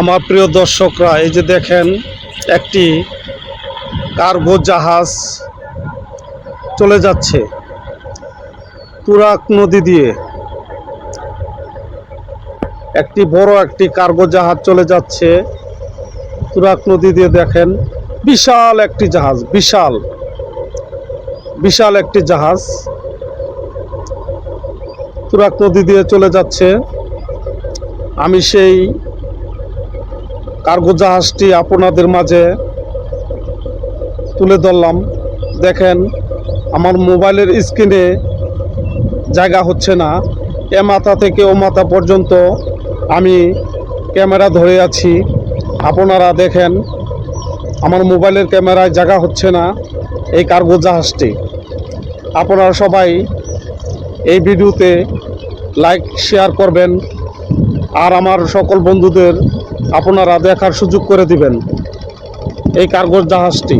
আমার প্রিয় দর্শকরা, এই যে দেখেন, একটি কার্গো জাহাজ চলে যাচ্ছে তুরাক নদী দিয়ে। একটি বড় একটি কার্গো জাহাজ চলে যাচ্ছে তুরাক নদী দিয়ে, দেখেন। বিশাল একটি জাহাজ, বিশাল বিশাল একটি জাহাজ তুরাক নদী দিয়ে চলে যাচ্ছে। আমি সেই কার্গো জাহাজটি আপনাদের মাঝে তুলে ধরলাম। দেখেন, আমার মোবাইলের স্ক্রিনে জায়গা হচ্ছে না। এ মাথা থেকে ও মাথা পর্যন্ত আমি ক্যামেরা ধরে আছি। আপনারা দেখেন, আমার মোবাইলের ক্যামেরায় জায়গা হচ্ছে না এই কার্গো জাহাজটি। আপনারা সবাই এই ভিডিওতে লাইক, শেয়ার করবেন। আর আমার সকল বন্ধুদের আপনারা দেখার সুযোগ করে দিবেন। এই কার্গো জাহাজটি।